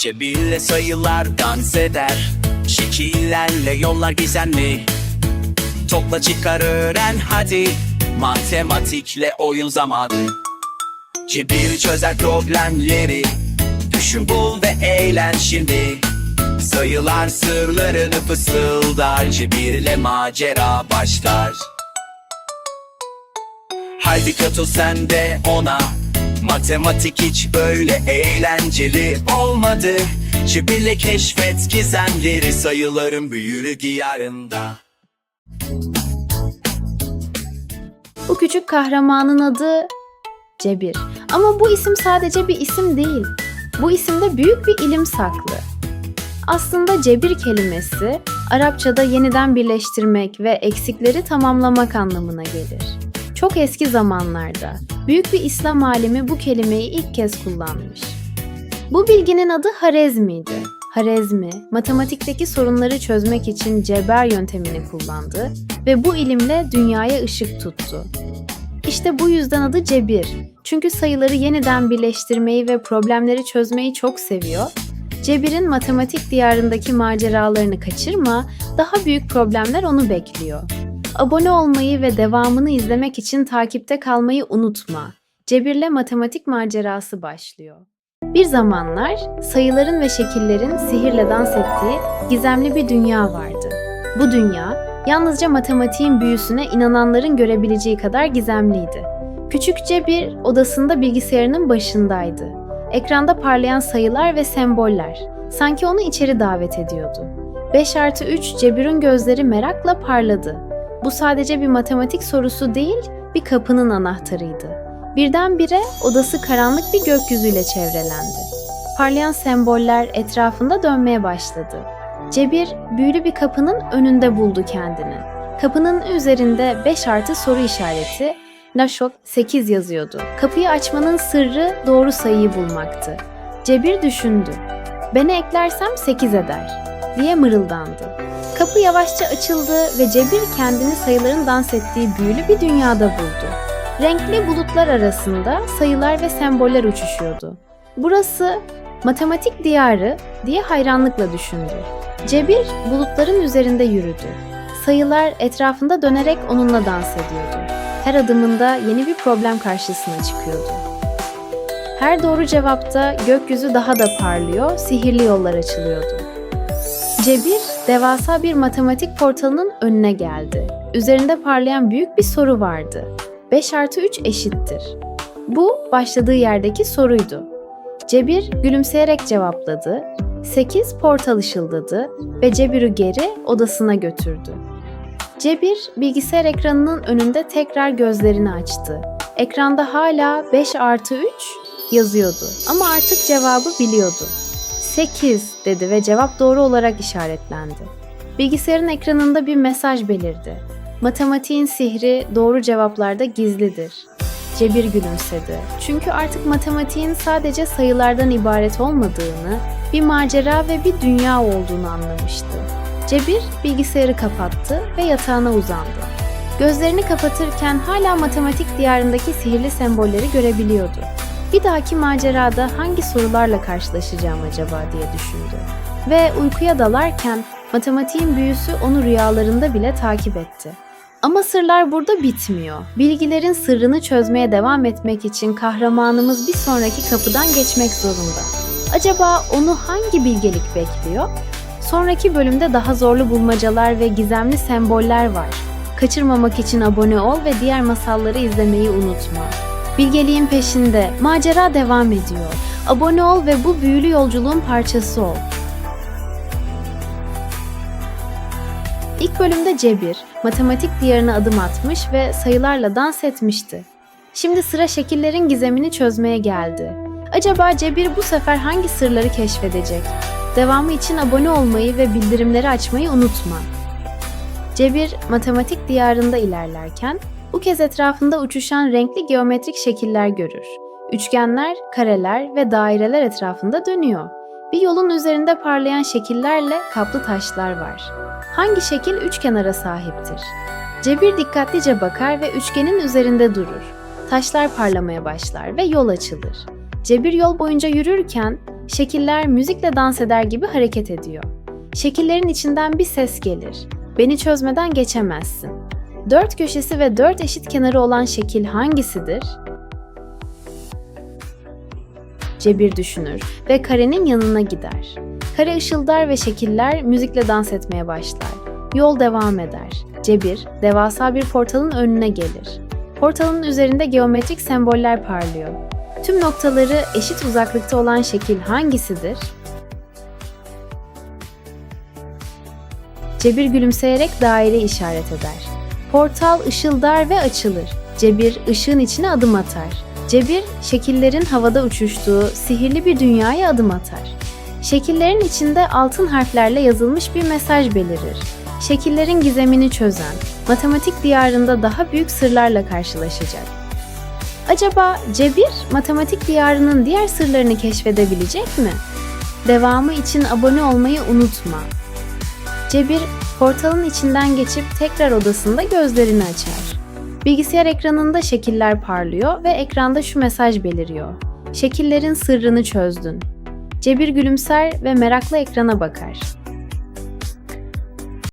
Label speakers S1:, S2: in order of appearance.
S1: Cebirle sayılar dans eder. Şekillerle yollar gizemli. Topla çıkar öğren hadi. Matematikle oyun zamanı Cebir çözer problemleri. Düşün bul ve eğlen şimdi. Sayılar sırlarını fısıldar. Cebirle macera başlar. Haydi katıl sen de ona Matematik hiç böyle eğlenceli olmadı Cebirle keşfet gizemleri Sayıların büyülü diyarında
S2: Bu küçük kahramanın adı Cebir. Ama bu isim sadece bir isim değil. Bu isimde büyük bir ilim saklı. Aslında cebir kelimesi Arapçada yeniden birleştirmek ve eksikleri tamamlamak anlamına gelir. Çok eski zamanlarda büyük bir İslam alimi bu kelimeyi ilk kez kullanmış. Bu bilginin adı Harezmi'ydi. Harezmi, matematikteki sorunları çözmek için ceber yöntemini kullandı ve bu ilimle dünyaya ışık tuttu. İşte bu yüzden adı Cebir. Çünkü sayıları yeniden birleştirmeyi ve problemleri çözmeyi çok seviyor. Cebir'in matematik diyarındaki maceralarını kaçırma, daha büyük problemler onu bekliyor. Abone olmayı ve devamını izlemek için takipte kalmayı unutma. Cebir'le matematik macerası başlıyor. Bir zamanlar sayıların ve şekillerin sihirle dans ettiği gizemli bir dünya vardı. Bu dünya yalnızca matematiğin büyüsüne inananların görebileceği kadar gizemliydi. Küçükçe bir odasında bilgisayarının başındaydı. Ekranda parlayan sayılar ve semboller sanki onu içeri davet ediyordu. 5 artı 3 Cebir'in gözleri merakla parladı. Bu sadece bir matematik sorusu değil, bir kapının anahtarıydı. Birdenbire odası karanlık bir gökyüzüyle çevrelendi. Parlayan semboller etrafında dönmeye başladı. Cebir büyülü bir kapının önünde buldu kendini. Kapının üzerinde 5 artı soru işareti, Nashok 8 yazıyordu. Kapıyı açmanın sırrı doğru sayıyı bulmaktı. Cebir düşündü. Beni eklersem 8 eder diye mırıldandı. Kapı yavaşça açıldı ve Cebir kendini sayıların dans ettiği büyülü bir dünyada buldu. Renkli bulutlar arasında sayılar ve semboller uçuşuyordu. Burası matematik diyarı diye hayranlıkla düşündü. Cebir bulutların üzerinde yürüdü. Sayılar etrafında dönerek onunla dans ediyordu. Her adımında yeni bir problem karşısına çıkıyordu. Her doğru cevapta gökyüzü daha da parlıyor, sihirli yollar açılıyordu. Cebir, devasa bir matematik portalının önüne geldi. Üzerinde parlayan büyük bir soru vardı. 5 artı 3 eşittir. Bu, başladığı yerdeki soruydu. Cebir gülümseyerek cevapladı. 8 portal ışıldadı ve Cebir'i geri odasına götürdü. Cebir bilgisayar ekranının önünde tekrar gözlerini açtı. Ekranda hala 5 artı 3 yazıyordu ama artık cevabı biliyordu. 8 dedi ve cevap doğru olarak işaretlendi. Bilgisayarın ekranında bir mesaj belirdi. Matematiğin sihri doğru cevaplarda gizlidir. Cebir gülümsedi. Çünkü artık matematiğin sadece sayılardan ibaret olmadığını, bir macera ve bir dünya olduğunu anlamıştı. Cebir bilgisayarı kapattı ve yatağına uzandı. Gözlerini kapatırken hala matematik diyarındaki sihirli sembolleri görebiliyordu. Bir dahaki macerada hangi sorularla karşılaşacağım acaba diye düşündü. Ve uykuya dalarken matematiğin büyüsü onu rüyalarında bile takip etti. Ama sırlar burada bitmiyor. Bilgilerin sırrını çözmeye devam etmek için kahramanımız bir sonraki kapıdan geçmek zorunda. Acaba onu hangi bilgelik bekliyor? Sonraki bölümde daha zorlu bulmacalar ve gizemli semboller var. Kaçırmamak için abone ol ve diğer masalları izlemeyi unutma. Bilgeliğin peşinde, macera devam ediyor. Abone ol ve bu büyülü yolculuğun parçası ol. İlk bölümde Cebir, matematik diyarına adım atmış ve sayılarla dans etmişti. Şimdi sıra şekillerin gizemini çözmeye geldi. Acaba Cebir bu sefer hangi sırları keşfedecek? Devamı için abone olmayı ve bildirimleri açmayı unutma. Cebir, matematik diyarında ilerlerken bu kez etrafında uçuşan renkli geometrik şekiller görür. Üçgenler, kareler ve daireler etrafında dönüyor. Bir yolun üzerinde parlayan şekillerle kaplı taşlar var. Hangi şekil üç kenara sahiptir? Cebir dikkatlice bakar ve üçgenin üzerinde durur. Taşlar parlamaya başlar ve yol açılır. Cebir yol boyunca yürürken Şekiller müzikle dans eder gibi hareket ediyor. Şekillerin içinden bir ses gelir. Beni çözmeden geçemezsin. Dört köşesi ve dört eşit kenarı olan şekil hangisidir? Cebir düşünür ve karenin yanına gider. Kare ışıldar ve şekiller müzikle dans etmeye başlar. Yol devam eder. Cebir, devasa bir portalın önüne gelir. Portalın üzerinde geometrik semboller parlıyor. Tüm noktaları eşit uzaklıkta olan şekil hangisidir? Cebir gülümseyerek daire işaret eder. Portal ışıldar ve açılır. Cebir ışığın içine adım atar. Cebir şekillerin havada uçuştuğu sihirli bir dünyaya adım atar. Şekillerin içinde altın harflerle yazılmış bir mesaj belirir. Şekillerin gizemini çözen, matematik diyarında daha büyük sırlarla karşılaşacak. Acaba Cebir matematik diyarının diğer sırlarını keşfedebilecek mi? Devamı için abone olmayı unutma. Cebir portalın içinden geçip tekrar odasında gözlerini açar. Bilgisayar ekranında şekiller parlıyor ve ekranda şu mesaj beliriyor. Şekillerin sırrını çözdün. Cebir gülümser ve merakla ekrana bakar.